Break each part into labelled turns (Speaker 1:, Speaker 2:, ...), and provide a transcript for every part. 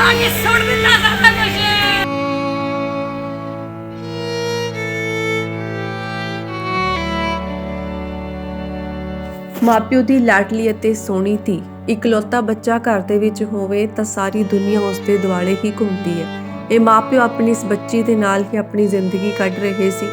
Speaker 1: ਜਾਂਦਾ ਲਾ ਕੇ ਸੁੱਟ ਦਿੰਦਾ ਸਾਰਾ ਕੁਝ
Speaker 2: ਮਾਪਿਓ ਦੀ ਲਾਡਲੀ ਅਤੇ ਸੋਹਣੀ ਧੀ ਇਕਲੌਤਾ ਬੱਚਾ ਘਰ ਦੇ ਵਿੱਚ ਹੋਵੇ ਤਾਂ ਸਾਰੀ ਦੁਨੀਆ ਉਸ ਦੇ ਦੁਆਲੇ ਹੀ ਘੁੰਮਦੀ ਹੈ। ਇਹ ਮਾਪਿਓ ਆਪਣੀ ਇਸ ਬੱਚੀ ਦੇ ਨਾਲ ਹੀ ਆਪਣੀ ਜ਼ਿੰਦਗੀ ਕੱਢ ਰਹੇ ਸੀ।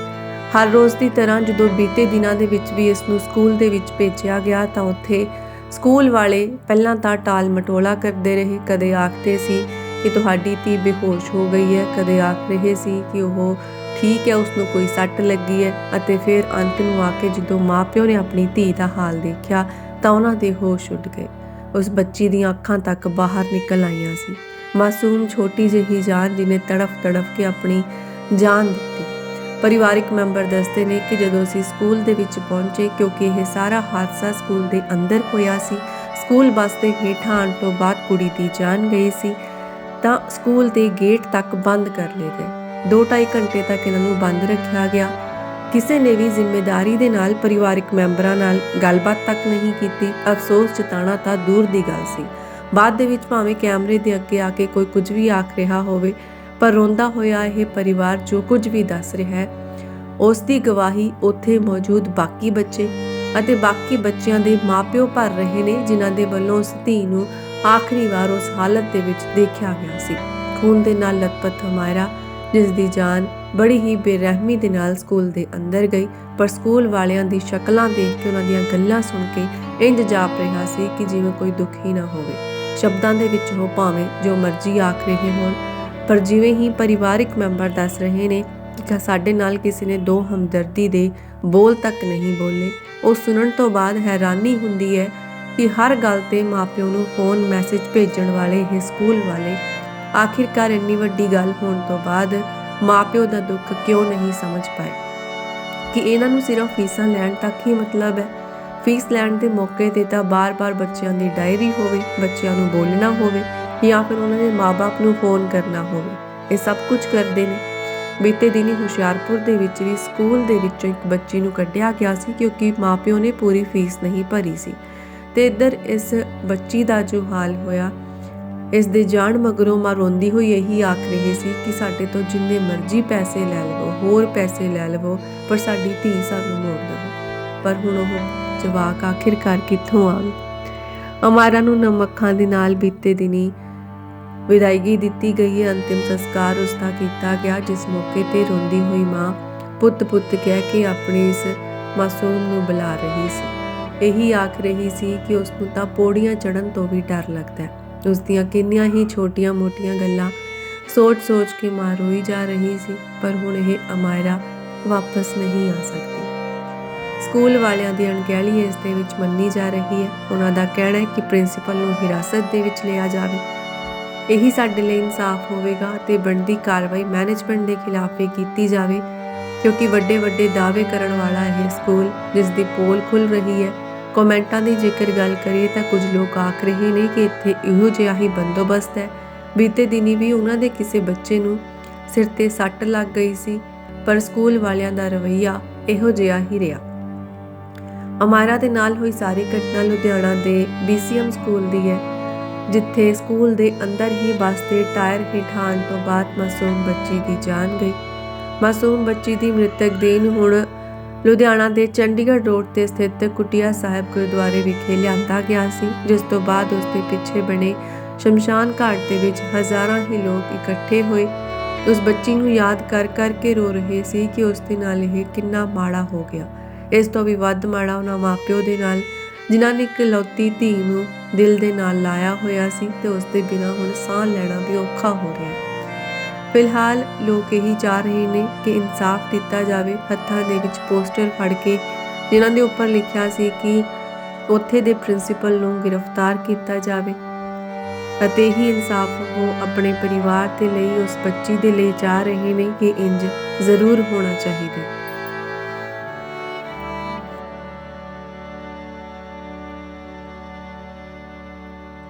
Speaker 2: ਹਰ ਰੋਜ਼ ਦੀ ਤਰ੍ਹਾਂ ਜਦੋਂ ਬੀਤੇ ਦਿਨਾਂ ਦੇ ਵਿੱਚ ਵੀ ਇਸ ਨੂੰ ਸਕੂਲ ਦੇ ਵਿੱਚ ਭੇਜਿਆ ਗਿਆ ਤਾਂ ਉੱਥੇ ਸਕੂਲ ਵਾਲੇ ਪਹਿਲਾਂ ਤਾਂ ਟਾਲ ਮਟੋਲਾ ਕਰਦੇ ਰਹੇ, ਕਦੇ ਆਖਦੇ ਸੀ ਕਿ ਤੁਹਾਡੀ ਧੀ ਬੇਹੋਸ਼ ਹੋ ਗਈ ਹੈ, ਕਦੇ ਆਖ ਰਹੇ ਸੀ ਕਿ ਉਹ ਠੀਕ ਹੈ ਉਸ ਨੂੰ ਕੋਈ ਸੱਟ ਲੱਗੀ ਹੈ ਅਤੇ ਫਿਰ ਅੰਤ ਨੂੰ ਆ ਕੇ ਜਦੋਂ ਮਾਪਿਓ ਨੇ ਆਪਣੀ ਧੀ ਦਾ ਹਾਲ ਦੇਖਿਆ ਤਾਂ ਉਹਨਾਂ ਦੇ ਹੋਸ਼ ਉੱਡ ਗਏ। ਉਸ ਬੱਚੀ ਦੀਆਂ ਅੱਖਾਂ ਤੱਕ ਬਾਹਰ ਨਿਕਲ ਆਈਆਂ ਸੀ। ਮਾਸੂਮ ਛੋਟੀ ਜਿਹੀ ਜਾਨ ਜਿਹਨੇ ਤੜਫ ਤੜਫ ਕੇ ਆਪਣੀ ਜਾਨ ਦਿੱਤੀ। ਪਰਿਵਾਰਿਕ ਮੈਂਬਰ ਦੱਸਦੇ ਨੇ ਕਿ ਜਦੋਂ ਅਸੀਂ ਸਕੂਲ ਦੇ ਵਿੱਚ ਪਹੁੰਚੇ, ਕਿਉਂਕਿ ਇਹ ਸਾਰਾ ਹਾਦਸਾ ਸਕੂਲ ਦੇ ਅੰਦਰ ਹੋਇਆ ਸੀ, ਸਕੂਲ ਬੱਸ ਦੇ ਹੇਠਾਂ ਆਉਣ ਤੋਂ ਬਾਅਦ ਕੁੜੀ ਦੀ ਜਾਨ ਗਈ ਸੀ, ਤਾਂ ਸਕੂਲ ਦੇ ਗੇਟ ਤੱਕ ਬੰਦ ਕਰ ਲਏ ਗਏ। 2.5 ਘੰਟੇ ਤੱਕ ਇਹਨਾਂ ਨੂੰ ਬੰਦ ਰੱਖਿਆ ਗਿਆ। ਕਿਸੇ ਨੇ ਵੀ ਜ਼ਿੰਮੇਵਾਰੀ ਦੇ ਨਾਲ ਪਰਿਵਾਰਿਕ ਮੈਂਬਰਾਂ ਨਾਲ ਗੱਲਬਾਤ ਤੱਕ ਨਹੀਂ ਕੀਤੀ। ਅਫਸੋਸ ਜਤਾਣਾ ਤਾਂ ਦੂਰ ਦੀ ਗੱਲ ਸੀ। ਬਾਅਦ ਦੇ ਵਿੱਚ ਭਾਵੇਂ ਕੈਮਰੇ ਦੇ ਅੱਗੇ ਆ ਕੇ ਕੋਈ ਕੁਝ ਵੀ ਆਖ ਰਿਹਾ ਹੋਵੇ ਪਰ ਰੋਂਦਾ ਹੋਇਆ ਇਹ ਪਰਿਵਾਰ ਜੋ ਕੁਝ ਵੀ ਦੱਸ ਰਿਹਾ ਹੈ, ਉਸ ਦੀ ਗਵਾਹੀ ਉੱਥੇ ਮੌਜੂਦ ਬਾਕੀ ਬੱਚੇ ਅਤੇ ਬਾਕੀ ਬੱਚਿਆਂ ਦੇ ਮਾਪਿਓ ਭਰ ਰਹੇ ਨੇ, ਜਿਨ੍ਹਾਂ ਦੇ ਵੱਲੋਂ ਉਸ ਧੀ ਨੂੰ ਆਖਰੀ ਵਾਰ ਉਸ ਹਾਲਤ ਦੇ ਵਿੱਚ ਦੇਖਿਆ ਗਿਆ ਸੀ। ਖੂਨ ਦੇ ਨਾਲ ਲਤਪਤ ਹਮਾਇਰਾ, ਜਿਸ ਦੀ ਜਾਨ ਬੜੀ ਹੀ ਬੇਰਹਿਮੀ ਦੇ ਨਾਲ ਸਕੂਲ ਦੇ ਅੰਦਰ ਗਈ, ਪਰ ਸਕੂਲ ਵਾਲਿਆਂ ਦੀ ਸ਼ਕਲਾਂ ਦੇਖ ਕੇ ਉਹਨਾਂ ਦੀਆਂ ਗੱਲਾਂ ਸੁਣ ਕੇ ਇੰਜ ਜਾਪ ਰਿਹਾ ਸੀ ਕਿ ਜਿਵੇਂ ਕੋਈ ਦੁਖੀ ਨਾ ਹੋਵੇ। ਸ਼ਬਦਾਂ ਦੇ ਵਿੱਚ ਉਹ ਭਾਵੇਂ ਜੋ ਮਰਜ਼ੀ ਆਖ ਰਹੇ ਹੋਣ ਪਰ ਜਿਵੇਂ ਹੀ ਪਰਿਵਾਰਿਕ ਮੈਂਬਰ ਦੱਸ ਰਹੇ ਨੇ ਕਿ ਸਾਡੇ ਨਾਲ ਕਿਸੇ ਨੇ ਦੋ ਹਮਦਰਦੀ ਦੇ ਬੋਲ ਤੱਕ ਨਹੀਂ ਬੋਲੇ, ਉਹ ਸੁਣਨ ਤੋਂ ਬਾਅਦ ਹੈਰਾਨੀ ਹੁੰਦੀ ਹੈ ਕਿ ਹਰ ਗੱਲ ਤੇ ਮਾਪਿਓ ਨੂੰ ਫੋਨ ਮੈਸੇਜ ਭੇਜਣ ਵਾਲੇ, ਇਹ ਸਕੂਲ ਵਾਲੇ, ਆਖਿਰਕਾਰ ਇੰਨੀ ਵੱਡੀ ਗੱਲ ਹੋਣ ਤੋਂ ਬਾਅਦ ਮਾਪਿਓ ਦਾ ਦੁੱਖ ਕਿਉਂ ਨਹੀਂ ਸਮਝ ਪਾਏ? ਕਿ ਇਹਨਾਂ ਨੂੰ ਸਿਰਫ ਫੀਸਾਂ ਲੈਣ ਤੱਕ ਹੀ ਮਤਲਬ ਹੈ? ਫੀਸ ਲੈਣ ਦੇ ਮੌਕੇ ਤੇ ਤਾਂ ਬਾਰ-ਬਾਰ ਬੱਚਿਆਂ ਦੀ ਡਾਇਰੀ ਹੋਵੇ, ਬੱਚਿਆਂ ਨੂੰ ਬੋਲਣਾ ਹੋਵੇ ਜਾਂ ਫਿਰ ਉਹਨਾਂ ਦੇ ਮਾਪੇ ਨੂੰ ਫੋਨ ਕਰਨਾ ਹੋਵੇ। ਇਹ ਸਭ ਕੁਝ ਕਰਦੇ ਨੇ। ਬੀਤੇ ਦਿਨੀ ਹੁਸ਼ਿਆਰਪੁਰ ਦੇ ਵਿੱਚ ਵੀ ਸਕੂਲ ਦੇ ਵਿੱਚੋਂ ਇੱਕ ਬੱਚੀ ਨੂੰ ਕੱਢਿਆ ਗਿਆ ਸੀ ਕਿਉਂਕਿ ਮਾਪਿਓ ਨੇ ਪੂਰੀ ਫੀਸ ਨਹੀਂ ਭਰੀ ਸੀ। ਤੇ ਇੱਧਰ ਇਸ ਬੱਚੀ ਦਾ ਜੋ ਹਾਲ ਹੋਇਆ, ਇਸ ਦੇ ਜਾਣ ਮਗਰੋਂ ਮਾਂ ਰੋਂਦੀ ਹੋਈ ਇਹੀ ਆਖ ਰਹੀ ਸੀ ਕਿ ਸਾਡੇ ਤੋਂ ਜਿੰਨੇ ਮਰਜ਼ੀ ਪੈਸੇ ਲੈ ਲਵੋ, ਹੋਰ ਪੈਸੇ ਲੈ ਲਵੋ, ਪਰ ਸਾਡੀ ਧੀ ਸਾਨੂੰ ਮੋੜ ਦਿਓ। ਪਰ ਹੁਣ ਉਹ ਜਵਾਕ ਆਖਿਰਕਾਰ ਕਿੱਥੋਂ ਆਵੇ? ਅਮਾਰਾ ਨੂੰ ਨਮੱਖਾਂ ਦੇ ਨਾਲ ਬੀਤੇ ਦਿਨੀ ਵਿਦਾਇਗੀ ਦਿੱਤੀ ਗਈ ਹੈ। ਅੰਤਿਮ ਸੰਸਕਾਰ ਉਸ ਦਾ ਕੀਤਾ ਗਿਆ, ਜਿਸ ਮੌਕੇ ਤੇ ਰੋਂਦੀ ਹੋਈ ਮਾਂ ਪੁੱਤ ਪੁੱਤ ਕਹਿ ਕੇ ਆਪਣੇ ਇਸ ਮਾਸੂਮ ਨੂੰ ਬੁਲਾ ਰਹੀ ਸੀ। ਇਹੀ ਆਖ ਰਹੀ ਸੀ ਕਿ ਉਸ ਨੂੰ ਤਾਂ ਪੌੜੀਆਂ ਚੜਨ ਤੋਂ ਵੀ ਡਰ ਲੱਗਦਾ ਹੈ। ਉਸ ਦੀਆਂ ਕਿੰਨੀਆਂ ਹੀ ਛੋਟੀਆਂ-ਮੋਟੀਆਂ ਗੱਲਾਂ ਸੋਚ-ਸੋਚ ਕੇ ਮਾਂ ਰੋਈ ਜਾ ਰਹੀ ਸੀ, ਪਰ ਹੁਣ ਇਹ ਅਮਾਇਰਾ ਵਾਪਸ ਨਹੀਂ ਆ ਸਕਦੀ। ਸਕੂਲ ਵਾਲਿਆਂ ਦੀ ਅਣਗਹਿਲੀ ਇਸ ਦੇ ਵਿੱਚ ਮੰਨੀ ਜਾ ਰਹੀ ਹੈ। ਉਹਨਾਂ ਦਾ ਕਹਿਣਾ ਹੈ ਕਿ ਪ੍ਰਿੰਸੀਪਲ ਨੂੰ ਹਿਰਾਸਤ ਦੇ ਵਿੱਚ ਲਿਆ ਜਾਵੇ। ਇਹੀ ਸਾਡੇ ਲਈ ਇਨਸਾਫ ਹੋਵੇਗਾ ਤੇ ਬਣਦੀ ਕਾਰਵਾਈ ਮੈਨੇਜਮੈਂਟ ਦੇ ਖਿਲਾਫ ਵੀ ਕੀਤੀ ਜਾਵੇ, ਕਿਉਂਕਿ ਵੱਡੇ ਵੱਡੇ ਦਾਅਵੇ ਕਰਨ ਵਾਲਾ ਇਹ ਸਕੂਲ ਜਿਸ ਦੀ ਪੋਲ ਖੁੱਲ ਰਹੀ ਹੈ। ਕਮੈਂਟਾਂ ਦੀ ਜੇਕਰ ਗੱਲ ਕਰੀਏ ਤਾਂ ਕੁਝ ਲੋਕ ਆਖ ਰਹੇ ਨੇ ਕਿ ਇੱਥੇ ਇਹੋ ਜਿਹਾ ਹੀ ਬੰਦੋਬਸਤ ਹੈ। ਬੀਤੇ ਦਿਨੀ ਵੀ ਉਹਨਾਂ ਦੇ ਕਿਸੇ ਬੱਚੇ ਨੂੰ ਸਿਰ ਤੇ ਸੱਟ ਲੱਗ ਗਈ ਸੀ, ਪਰ ਸਕੂਲ ਵਾਲਿਆਂ ਦਾ ਰਵੱਈਆ ਇਹੋ ਜਿਹਾ ਹੀ ਰਿਹਾ। ਅਮਾਰਾ ਦੇ ਨਾਲ ਹੋਈ ਸਾਰੀ ਘਟਨਾ ਲੁਧਿਆਣਾ ਦੇ BCM ਸਕੂਲ ਦੀ ਹੈ। ਜਿੱਥੇ ਸਕੂਲ ਦੇ ਅੰਦਰ ਹੀ ਬੱਸ ਦੇ ਟਾਇਰ ਹੇਠਾਂ ਆਉਣ ਤੋਂ ਬਾਅਦ ਮਾਸੂਮ ਬੱਚੀ ਦੀ ਜਾਨ ਗਈ। ਮਾਸੂਮ ਬੱਚੀ ਦੀ ਮ੍ਰਿਤਕ ਦੇਹ ਹੁਣ ਲੁਧਿਆਣਾ ਦੇ ਚੰਡੀਗੜ੍ਹ ਰੋਡ ਤੇ ਸਥਿਤ ਕੁਟਿਆ ਸਾਹਿਬ ਗੁਰਦੁਆਰੇ ਵਿਖੇ ਲਿਆਂਦਾ ਗਿਆ ਸੀ, ਜਿਸ ਤੋਂ ਬਾਅਦ ਉਸ ਦੇ ਪਿੱਛੇ ਬਣੇ ਸ਼ਮਸ਼ਾਨ ਘਾਟ ਦੇ ਵਿੱਚ ਹਜ਼ਾਰਾਂ ਹੀ ਲੋਕ ਇਕੱਠੇ ਹੋਏ। ਉਸ ਬੱਚੀ ਨੂੰ ਯਾਦ ਕਰ ਕਰਕੇ ਰੋ ਰਹੇ ਸੀ ਕਿ ਉਸ ਦੇ ਨਾਲ ਇਹ ਕਿੰਨਾ ਮਾੜਾ ਹੋ ਗਿਆ। ਇਸ ਤੋਂ ਵੀ ਵੱਧ ਮਾੜਾ ਉਹਨਾਂ ਮਾਪਿਓ ਦੇ ਨਾਲ ਜਿਨ੍ਹਾਂ ਨੇ ਇਕਲੌਤੀ ਧੀ ਨੂੰ ਦਿਲ ਦੇ ਨਾਲ ਲਾਇਆ ਹੋਇਆ ਸੀ ਤੇ ਉਸ ਦੇ ਬਿਨਾਂ ਹੁਣ ਸਾਹ ਲੈਣਾ ਵੀ ਔਖਾ ਹੋ ਰਿਹਾ ਹੈ। ਫਿਲਹਾਲ ਲੋਕ ਇਹੀ ਚਾਹ ਰਹੇ ਨੇ ਕਿ ਇਨਸਾਫ ਦਿੱਤਾ ਜਾਵੇ। ਹੱਥਾਂ ਦੇ ਵਿੱਚ ਪੋਸਟਰ ਫੜ ਕੇ ਜਿਨ੍ਹਾਂ ਦੇ ਉੱਪਰ ਲਿਖਿਆ ਸੀ ਕਿ ਉੱਥੇ ਦੇ ਪ੍ਰਿੰਸੀਪਲ ਨੂੰ ਗ੍ਰਿਫਤਾਰ ਕੀਤਾ ਜਾਵੇ ਅਤੇ ਹੀ ਇਨਸਾਫ ਉਹ ਆਪਣੇ ਪਰਿਵਾਰ ਦੇ ਲਈ, ਉਸ ਬੱਚੀ ਦੇ ਲਈ ਚਾਹ ਰਹੇ ਨੇ ਕਿ ਇੰਜ ਜ਼ਰੂਰ ਹੋਣਾ ਚਾਹੀਦਾ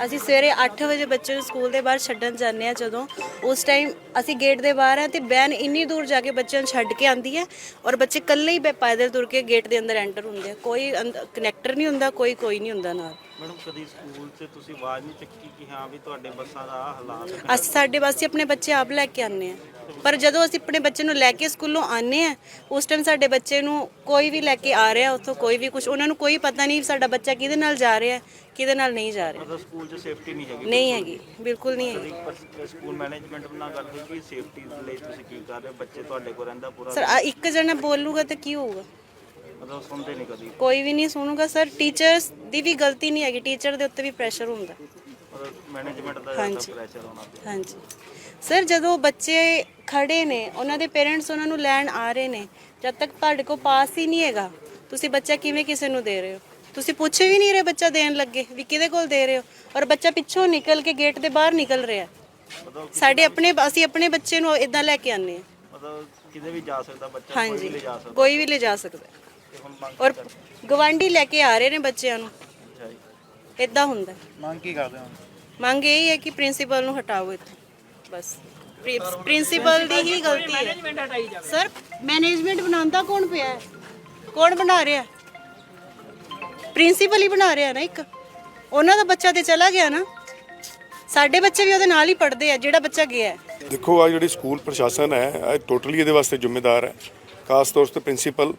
Speaker 3: ਅਸੀਂ ਸਵੇਰੇ 8 ਵਜੇ ਬੱਚੇ ਨੂੰ ਸਕੂਲ ਦੇ ਬਾਹਰ ਛੱਡਣ ਜਾਂਦੇ ਆ ਜਦੋਂ। ਉਸ ਟਾਈਮ ਅਸੀਂ ਗੇਟ ਦੇ ਬਾਹਰ ਆ ਤੇ ਬੈਨ ਇੰਨੀ ਦੂਰ ਜਾ ਕੇ ਬੱਚਿਆਂ ਨੂੰ ਛੱਡ ਕੇ ਆਂਦੀ ਹੈ ਔਰ ਬੱਚੇ ਇਕੱਲੇ ਹੀ ਪੈ- ਪੈਦਲ ਤੁਰ ਕੇ ਗੇਟ ਦੇ ਅੰਦਰ ਐਂਟਰ ਹੁੰਦੇ ਆ। ਕੋਈ ਕਨੈਕਟਰ ਨਹੀਂ ਹੁੰਦਾ, ਕੋਈ ਕੋਈ ਨਹੀਂ ਹੁੰਦਾ ਨਾਲ।
Speaker 4: ਮੈਡਮ ਕਦੀ ਸਕੂਲ 'ਚ ਤੁਸੀਂ ਆਵਾਜ਼ ਨਹੀਂ ਚੱਕੀ ਕਿ ਹਾਂ ਵੀ ਤੁਹਾਡੇ ਬੱਸਾਂ ਦਾ ਹਾਲਾਤ ਹੈ
Speaker 3: ਅਸੀਂ ਸਾਡੇ ਵਾਸਤੇ ਆਪਣੇ ਬੱਚੇ ਆਪ ਲੈ ਕੇ ਆਉਂਦੇ ਆ ਪਰ ਜਦੋਂ ਅਸੀਂ ਆਪਣੇ ਬੱਚੇ ਨੂੰ ਲੈ ਕੇ ਸਕੂਲੋਂ ਆਉਂਦੇ ਆ ਉਸ ਟਾਈਮ ਸਾਡੇ ਬੱਚੇ ਨੂੰ ਕੋਈ ਵੀ ਲੈ ਕੇ ਆ ਰਿਹਾ ਉੱਥੋਂ ਕੋਈ ਵੀ ਕੁਝ ਉਹਨਾਂ ਨੂੰ ਕੋਈ ਪਤਾ ਨਹੀਂ ਸਾਡਾ ਬੱਚਾ ਕਿਹਦੇ ਨਾਲ ਜਾ ਰਿਹਾ ਕਿਹਦੇ ਨਾਲ ਨਹੀਂ ਜਾ ਰਿਹਾ।
Speaker 4: ਮਤਲਬ ਸਕੂਲ 'ਚ ਸੇਫਟੀ ਨਹੀਂ ਹੈਗੀ
Speaker 3: ਨਹੀਂ ਹੈਗੀ ਬਿਲਕੁਲ ਨਹੀਂ ਹੈਗੀ।
Speaker 4: ਕਦੀ ਸਕੂਲ ਮੈਨੇਜਮੈਂਟ ਨਾਲ ਕਰਦੇ ਕਿ ਸੇਫਟੀ ਲਈ ਤੁਸੀਂ ਕੀ ਕਰ ਰਹੇ ਹੋ? ਬੱਚੇ ਤੁਹਾਡੇ ਕੋਲ ਰਹਿੰਦਾ ਪੂਰਾ
Speaker 3: ਸਰ ਇੱਕ ਜਣਾ ਬੋਲੂਗਾ ਤਾਂ ਕੀ ਹੋਊਗਾ?
Speaker 4: ਮਤਲਬ ਸੁਣਦੇ ਨਹੀਂ ਕਦੀ।
Speaker 3: ਕੋਈ ਵੀ ਨਹੀਂ ਸੁਣੂਗਾ ਸਰ। ਟੀਚਰਸ ਦੀ ਵੀ ਗਲਤੀ ਨਹੀਂ ਹੈਗੀ। ਟੀਚਰ ਦੇ ਉੱਤੇ ਵੀ ਪ੍ਰੈਸ਼ਰ ਹੁੰਦਾ।
Speaker 4: ਮਤਲਬ ਮੈਨੇਜਮੈਂਟ ਦਾ
Speaker 3: ਹਾਂਜੀ।
Speaker 4: ਜ਼ਿਆਦਾ ਪ੍ਰੈਸ਼ਰ ਹੋਣਾ ਪਿਆ।
Speaker 3: ਹਾਂਜੀ। ਸਰ ਜਦੋਂ ਬੱਚੇ ਖੜੇ ਨੇ ਉਹਨਾਂ ਦੇ ਪੇਰੈਂਟਸ ਉਹਨਾਂ ਨੂੰ ਲੈਣ ਆ ਰਹੇ ਨੇ ਜਦ ਤੱਕ ਤੁਹਾਡੇ ਕੋਲ ਪਾਸ ਹੀ ਨਹੀਂ ਹੈਗਾ ਤੁਸੀਂ ਬੱਚਾ ਕਿਵੇਂ ਕਿਸੇ ਨੂੰ ਦੇ ਰਹੇ ਹੋ? ਤੁਸੀਂ ਪੁੱਛ ਵੀ ਨਹੀਂ ਰਹੇ ਬੱਚਾ ਦੇਣ ਲੱਗੇ ਵੀ ਕਿਹਦੇ ਕੋਲ ਦੇ ਰਹੇ ਹੋ? ਔਰ ਬੱਚਾ ਪਿੱਛੋਂ ਨਿਕਲ ਕੇ ਗੇਟ ਦੇ ਬਾਹਰ ਨਿਕਲ ਰਿਹਾ
Speaker 4: ਮਤਲਬ
Speaker 3: ਸਾਡੇ ਆਪਣੇ ਅਸੀਂ ਆਪਣੇ ਬੱਚੇ ਨੂੰ ਇਦਾਂ ਲੈ ਕੇ ਆਨੇ ਆ
Speaker 4: ਮਤਲਬ ਕਿਤੇ ਵੀ ਜਾ ਸਕਦਾ ਬੱਚਾ ਕੋਈ ਵੀ ਲੈ ਜਾ ਸਕਦਾ।
Speaker 3: ਕੋਈ ਵੀ ਲੈ ਜਾ ਸਕਦਾ ਹੈ। ਔਰ ਗਵਾਂਢੀ ਲੈ ਕੇ ਆ ਰਹੇ ਨੇ ਬੱਚਿਆਂ ਨੂੰ। ਇਦਾਂ ਹੁੰਦਾ।
Speaker 4: ਮੰਗ ਕੀ ਕਰਦੇ ਹੋ?
Speaker 3: ਮੰਗ ਇਹ ਹੈ ਕਿ ਪ੍ਰਿੰਸੀਪਲ ਨੂੰ ਹਟਾਓ ਇੱਥੇ। ਬਸ। ਪ੍ਰਿੰਸੀਪਲ ਦੀ ਹੀ ਗਲਤੀ ਹੈ। ਸਰ ਮੈਨੇਜਮੈਂਟ ਬਣਾਉਂਦਾ ਕੌਣ ਪਿਆ ਹੈ? ਕੌਣ ਬਣਾ ਰਿਹਾ ਪ੍ਰਿੰਸੀਪਲ ਹੀ ਬਣਾ ਰਿਹਾ ਨਾ ਇੱਕ। ਉਹਨਾਂ ਦਾ ਬੱਚਾ ਤੇ ਚਲਾ ਗਿਆ ਨਾ। ਸਾਡੇ ਬੱਚੇ ਵੀ ਉਹਦੇ ਨਾਲ ਹੀ ਪੜ੍ਹਦੇ ਆ ਜਿਹੜਾ ਬੱਚਾ ਗਿਆ ਹੈ।
Speaker 5: ਦੇਖੋ ਆ ਜਿਹੜੀ ਸਕੂਲ ਪ੍ਰਸ਼ਾਸਨ ਹੈ ਇਹ ਟੋਟਲੀ ਇਹਦੇ ਵਾਸਤੇ ਜ਼ਿੰਮੇਦਾਰ ਹੈ। ਖਾਸ ਤੌਰ ਤੇ ਪ੍ਰਿੰਸੀਪਲ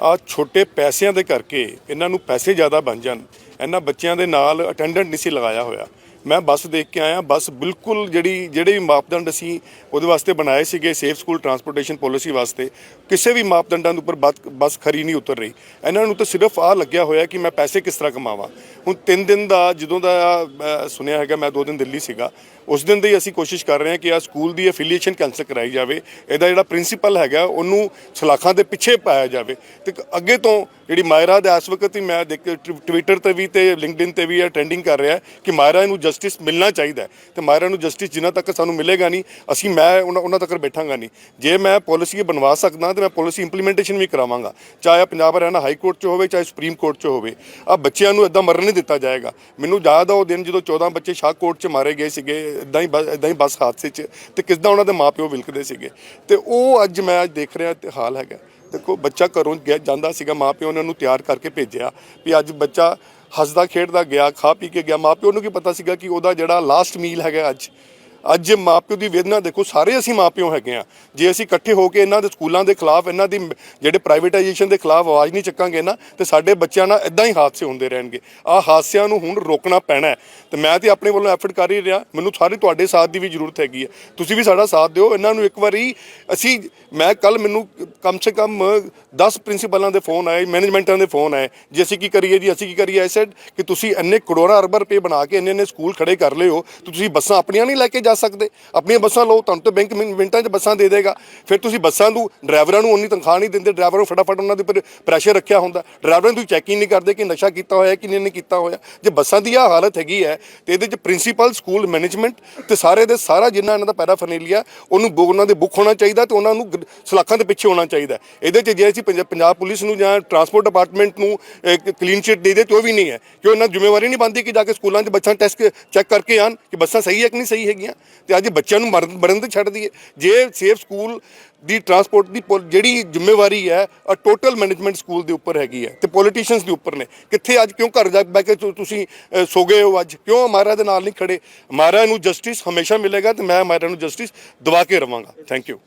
Speaker 5: ਆ ਛੋਟੇ ਪੈਸਿਆਂ ਦੇ ਕਰਕੇ ਇਹਨਾਂ ਨੂੰ ਪੈਸੇ ਜ਼ਿਆਦਾ ਬਣ ਜਾਣ। ਇਹਨਾਂ ਬੱਚਿਆਂ ਦੇ ਨਾਲ ਅਟੈਂਡੈਂਟ ਨਹੀਂ ਸੀ ਲਗਾਇਆ ਹੋਇਆ। ਮੈਂ ਬੱਸ ਦੇਖ ਕੇ ਆਇਆ, ਬੱਸ ਬਿਲਕੁਲ ਜਿਹੜੀ, ਜਿਹੜੇ ਵੀ ਮਾਪਦੰਡ ਅਸੀਂ ਉਹਦੇ ਵਾਸਤੇ ਬਣਾਏ ਸੀਗੇ ਸੇਫ ਸਕੂਲ ਟਰਾਂਸਪੋਰਟੇਸ਼ਨ ਪੋਲਿਸੀ ਵਾਸਤੇ। ਕਿਸੇ ਵੀ ਮਾਪਦੰਡਾਂ ਦੇ ਉੱਪਰ ਬੱਸ- ਖਰੀ ਨਹੀਂ ਉਤਰ ਰਹੀ। ਇਹਨਾਂ ਨੂੰ ਤਾਂ ਸਿਰਫ ਆ ਲੱਗਿਆ ਹੋਇਆ ਕਿ ਮੈਂ ਪੈਸੇ ਕਿਸ ਤਰ੍ਹਾਂ ਕਮਾਵਾਂ। ਹੁਣ 3 ਦਿਨ ਦਾ, ਜਦੋਂ ਦਾ ਸੁਣਿਆ ਹੈਗਾ, ਮੈਂ 2 ਦਿਨ ਦਿੱਲੀ ਸੀਗਾ। ਉਸ ਦਿਨ ਦੀ ਅਸੀਂ ਕੋਸ਼ਿਸ਼ ਕਰ ਰਹੇ ਹਾਂ ਕਿ ਆ ਸਕੂਲ ਦੀ ਐਫੀਲੀਏਸ਼ਨ ਕੈਂਸਲ ਕਰਾਈ ਜਾਵੇ। ਇਹਦਾ ਜਿਹੜਾ ਪ੍ਰਿੰਸੀਪਲ ਹੈਗਾ, ਉਹਨੂੰ ਸਲਾਖਾਂ ਦੇ ਪਿੱਛੇ ਪਾਇਆ ਜਾਵੇ। ਤੇ ਅੱਗੇ ਤੋਂ ਜਿਹੜੀ ਮਾਇਰਾ ਦੇ ਇਸ ਵਕਤ ਹੀ ਮੈਂ ਦੇਖ ਟਵ- ਟਵਿੱਟਰ ਤੇ ਵੀ ਤੇ ਲਿੰਕਡਇਨ ਤੇ ਵੀ ਇਹ ਟ੍ਰੈਂਡਿੰਗ ਕਰ ਰਿਹਾ ਕਿ ਮਾਇਰਾ ਨੂੰ ਜਸਟਿਸ ਮਿਲਣਾ ਚਾਹੀਦਾ ਹੈ। ਤੇ ਮਾਇਰਾ ਨੂੰ ਜਸਟਿਸ ਜਿੰਨਾ ਤੱਕ ਸਾਨੂੰ ਮਿਲੇਗਾ ਨਹੀਂ, ਅਸੀਂ ਮੈਂ ਉਹਨਾਂ ਉਹਨਾਂ ਤੱਕ ਬੈਠਾਂਗਾ ਨਹੀਂ। ਜੇ ਮੈਂ ਪਾਲਿਸੀ ਬਣਵਾ ਸਕਦਾ ਤੇ ਮੈਂ ਪਾਲਿਸੀ ਇੰਪਲੀਮੈਂਟੇਸ਼ਨ ਵੀ ਕਰਾਵਾਂਗਾ। ਚਾਹੇ ਪੰਜਾਬ ਹਰਿਆਣਾ ਹਾਈ ਕੋਰਟ 'ਚ ਹੋਵੇ, ਚਾਹੇ ਸੁਪਰੀਮ ਕੋਰਟ 'ਚ ਹੋਵੇ। ਆ ਬੱਚਿਆਂ ਨੂੰ ਇਦਾਂ ਮਰਨ ਨਹੀਂ ਦਿੱਤਾ ਜਾਏਗਾ। ਮੈਨੂੰ ਯਾਦ ਆ ਉਹ ਦਿਨ ਜਦੋਂ 14 ਬੱਚੇ ਸ਼ਾਹ ਕੋਰਟ 'ਚ ਮਾਰੇ ਗਏ ਸੀਗੇ ਇਦਾਂ ਹੀ ਬ- ਏਦਾਂ ਹੀ ਬੱਸ ਹਾਦਸੇ 'ਚ ਤੇ ਕਿਸਦਾ ਉਹਨਾਂ ਦੇ ਮਾਪਿਓ ਵਿਲਕਦੇ ਸੀਗੇ। ਤੇ ਉਹ ਅੱਜ ਮੈਂ ਅੱਜ ਦੇਖ ਰਿਹਾ ਤੇ ਹਾਲ ਹੈਗਾ। ਦੇਖੋ, ਬੱਚਾ ਘਰੋਂ ਗਿਆ ਜਾਂਦਾ ਸੀਗਾ, ਮਾਪਿਓ ਨੇ ਉਹਨੂੰ ਤਿਆਰ ਕਰਕੇ ਭੇਜਿਆ ਵੀ ਅੱਜ ਬੱਚਾ ਹੱਸਦਾ, ਖੇਡਦਾ, ਗਿਆ, ਖਾ ਪੀ ਕੇ ਗਿਆ। ਮਾਪਿਓ ਨੂੰ ਕੀ ਪਤਾ ਸੀਗਾ ਕਿ ਉਹਦਾ ਜਿਹੜਾ ਲਾਸਟ ਮੀਲ ਹੈਗਾ ਅੱਜ ਅੱਜ ਮਾਪਿਓ ਦੀ ਵੇਦਨਾ ਦੇਖੋ, ਸਾਰੇ ਅਸੀਂ ਮਾਪਿਓ ਹੈਗੇ ਆ ਜੇ ਅਸੀਂ ਇਕੱਠੇ ਹੋ ਕੇ ਇਹਨਾਂ ਦੇ ਸਕੂਲਾਂ ਦੇ ਖਿਲਾਫ, ਇਹਨਾਂ ਦੀ ਜਿਹੜੇ ਪ੍ਰਾਈਵੇਟਾਈਜੇਸ਼ਨ ਦੇ ਖਿਲਾਫ ਆਵਾਜ਼ ਨਹੀਂ ਚੱਕਾਂਗੇ ਨਾ, ਤੇ ਸਾਡੇ ਬੱਚਿਆਂ ਨਾਲ ਇਦਾਂ ਹੀ ਹਾਦਸੇ ਹੁੰਦੇ ਰਹਿਣਗੇ। ਆ ਹਾਦਸਿਆਂ ਨੂੰ ਹੁਣ ਰੋਕਣਾ ਪੈਣਾ ਹੈ। ਤੇ ਮੈਂ ਤੇ ਆਪਣੇ ਵੱਲੋਂ ਐਫਰਟ ਕਰ ਹੀ ਰਿਹਾ। ਮੈਨੂੰ ਸਾਰੇ ਤੁਹਾਡੇ ਸਾਥ ਦੀ ਵੀ ਜ਼ਰੂਰਤ ਹੈਗੀ ਹੈ। ਤੁਸੀਂ ਵੀ ਸਾਡਾ ਸਾਥ ਦਿਓ। ਇਹਨਾਂ ਨੂੰ ਇੱਕ ਵਾਰੀ ਅਸੀਂ, ਮੈਂ ਕੱਲ ਮੈਨੂੰ ਕਮ ਸੇ ਕਮ 10 ਪ੍ਰਿੰਸੀਪਲਾਂ ਦੇ ਫੋਨ ਆਏ, ਮੈਨੇਜਮੈਂਟਾਂ ਦੇ ਫੋਨ ਆਏ, ਜੇ ਅਸੀਂ ਕੀ ਕਰੀਏ ਜੀ, ਅਸੀਂ ਕੀ ਕਰੀਏ? ਆਈ ਸੈਡ ਕਿ ਤੁਸੀਂ ਇੰਨੇ ਕਰੋੜਾਂ ਅਰਬਾਂ ਰੁਪਏ ਬਣਾ ਕੇ ਇੰਨੇ ਇੰਨੇ ਸਕੂਲ ਖੜੇ ਕਰ ਲਏ ਹੋ ਤੁਸੀਂ ਬੱਸਾਂ ਆਪਣੀਆਂ ਨਹੀਂ ਲੈ ਕੇ ਜਾ ਸਕਦੇ। ਆਪਣੀਆਂ ਬੱਸਾਂ ਲਓ, ਤੁਹਾਨੂੰ ਤਾਂ ਬੈਂਕ ਮਿੰ- ਮਿੰਟਾਂ 'ਚ ਬੱਸਾਂ ਦੇ ਦੇਗਾ। ਫਿਰ ਤੁਸੀਂ ਬੱਸਾਂ ਨੂੰ, ਡਰਾਈਵਰਾਂ ਨੂੰ ਉਨੀ ਤਨਖਾਹ ਨਹੀਂ ਦਿੰਦੇ, ਡਰਾਈਵਰਾਂ ਨੂੰ ਫਟਾਫਟ ਉਹਨਾਂ ਦੇ ਉੱਪਰ ਪ੍ਰੈਸ਼ਰ ਰੱਖਿਆ ਹੁੰਦਾ। ਡਰਾਈਵਰਾਂ ਨੂੰ ਤੁਸੀਂ ਚੈਕਿੰਗ ਨਹੀਂ ਕਰਦੇ ਕਿ ਨਸ਼ਾ ਕੀਤਾ ਹੋਇਆ, ਕਿ ਨਹੀਂ ਕੀਤਾ ਹੋਇਆ। ਜੇ ਬੱਸਾਂ ਦੀ ਆਹ ਹਾਲਤ ਹੈਗੀ ਹੈ, ਤੇ ਇਹਦੇ 'ਚ ਪ੍ਰਿੰਸੀਪਲ ਸਕੂਲ ਮੈਨੇਜਮੈਂਟ ਤੇ ਸਾਰੇ ਦੇ ਸਾਰਾ ਜਿੰਨਾ ਇਹਨਾਂ ਦਾ ਪੈਰਾ ਫਰਨੇਲੀਆ ਉਹਨੂੰ ਬੁ- ਉਹਨਾਂ ਦੇ ਬੁੱਕ ਹੋਣਾ ਚਾਹੀਦਾ ਤੇ ਉਹਨਾਂ ਨੂੰ ਗ- ਸਲਾਖਾਂ ਦੇ ਪਿੱਛੇ ਹੋਣਾ ਚਾਹੀਦਾ। ਇਹਦੇ 'ਚ ਜੇ ਅਸੀਂ ਪੰਜਾ- ਪੰਜਾਬ ਪੁਲਿਸ ਨੂੰ ਜਾਂ ਟਰਾਂਸਪੋਰਟ ਡਿਪਾਰਟਮੈਂਟ ਨੂੰ ਕਲੀਨ ਚਿੱਟ ਦੇ ਦੇ ਤੇ ਉਹ ਵੀ ਨਹੀਂ ਹੈ। ਕਿ ਉਹਨਾਂ ਦੀ ਜ਼ਿੰਮੇਵਾਰੀ ਨਹੀਂ ਬਣਦੀ ਕਿ ਜਾ ਕੇ ਸਕੂਲਾਂ 'ਚ ਬੱਚਾ ਟੈਸਟ ਚੈੱਕ ਕਰਕੇ ਆਣ ਕਿ ਬੱਸਾਂ ਸਹੀ ਹੈ ਕਿ ਨਹੀਂ ਸਹੀ ਹੈਗੀਆਂ? ਤੇ ਅੱਜ ਬੱਚਿਆਂ ਨੂੰ ਮਰਨ ਮਰਨ ਤੇ ਛੱਡ ਦਈਏ। ਜੇ ਸੇਫ ਸਕੂਲ ਦੀ ਟਰਾਂਸਪੋਰਟ ਦੀ ਪੋਲ- ਜਿਹੜੀ ਜ਼ਿੰਮੇਵਾਰੀ ਹੈ ਆ ਟੋਟਲ ਮੈਨੇਜਮੈਂਟ ਸਕੂਲ ਦੇ ਉੱਪਰ ਹੈਗੀ ਹੈ ਤੇ ਪੋਲੀਟੀਸ਼ੀਅਨਸ ਦੇ ਉੱਪਰ ਨੇ। ਕਿੱਥੇ ਅੱਜ ਕਿਉਂ ਘਰ ਜਾ ਬਹਿ ਕੇ ਤੁ- ਤੁਸੀਂ ਅ, ਸੋ ਗਏ ਹੋ ਅੱਜ? ਕਿਉਂ ਮਹਾਰਾਜ ਦੇ ਨਾਲ ਨਹੀਂ ਖੜੇ? ਮਹਾਰਾਜ ਨੂੰ ਜਸਟਿਸ ਹਮੇਸ਼ਾ ਮਿਲੇਗਾ ਤੇ ਮੈਂ ਮਹਾਰਾਜ ਨੂੰ ਜਸਟਿਸ ਦਵਾ ਕੇ ਰਵਾਂਗਾ। Thank you